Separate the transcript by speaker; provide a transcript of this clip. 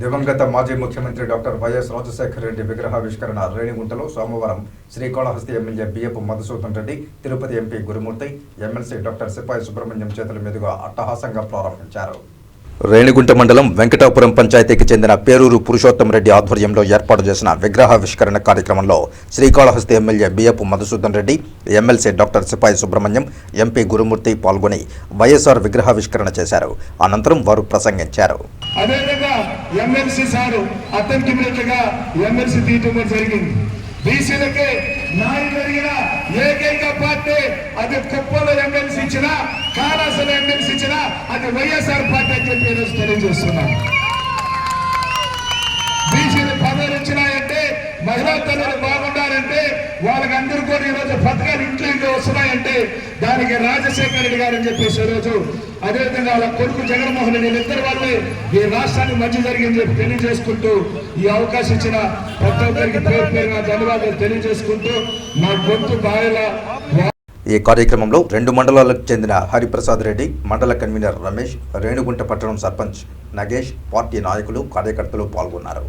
Speaker 1: దివంగత మాజీ ముఖ్యమంత్రి డాక్టర్ వైఎస్ రాజశేఖర రెడ్డి విగ్రహావిష్కరణ రేణిగుంటలో సోమవారం Srikalahasti MLA Biyyapu Madhusudhan Reddy Tirupati MP Gurumurthy MLC doctor Sipai Subrahmanyam చేతుల మీదుగా అట్టహాసంగా ప్రారంభించారు. రేణిగుంట మండలం వెంకటాపురం పంచాయతీకి చెందిన పేరూరు పురుషోత్తం రెడ్డి ఆధ్వర్యంలో ఏర్పాటు చేసిన విగ్రహావిష్కరణ కార్యక్రమంలో Srikalahasti MLA Biyyapu Madhusudan Reddy MLC doctor Sipai Subrahmanyam MP గురుమూర్తి పాల్గొని వైఎస్ఆర్ విగ్రహావిష్కరణ చేశారు. అనంతరం వారు ప్రసంగించారు.
Speaker 2: అదేవిధంగా ఎమ్మెల్సీ సారు అతనికి మినట్లుగా ఎమ్మెల్సీ తీయటం జరిగింది. బీసీలకి న్యాయం జరిగిన ఏకైక పార్టీ అది కుప్పలో ఎమ్మెల్సీ ఇచ్చిన కాళాసలో ఎమ్మెల్సీ ఇచ్చిన అది వైఎస్ఆర్ పార్టీ అని చెప్పి ఈరోజు తెలియజేస్తున్నాను బీసీలు పదవులు ఇచ్చినాయంటే మహిళా తల్లులు బాగుండాలంటే వాళ్ళకి అందరూ కూడా ఈరోజు పథకాలు ఇంట్లో ఇంట్లో దానికి రాజశేఖర రెడ్డి గారు అని చెప్పేసి ఈరోజు అదేవిధంగా వాళ్ళ కొడుకు జగన్మోహన్ రెడ్డి వీళ్ళిద్దరు వాళ్ళే ఈ రాష్ట్రానికి మంచి జరిగింది చెప్పి తెలియజేసుకుంటూ ఈ అవకాశం ఇచ్చిన ప్రతి ఒక్కరికి పేరు పేరుగా ధన్యవాదాలు తెలియజేసుకుంటూ నా గొంతు బాయల
Speaker 1: ఈ కార్యక్రమంలో రెండు మండలాలకు చెందిన హరిప్రసాద్ రెడ్డి మండల కన్వీనర్ రమేష్ రేణుగుంట పట్టణం సర్పంచ్ నగేష్ పార్టీ నాయకులు కార్యకర్తలు పాల్గొన్నారు.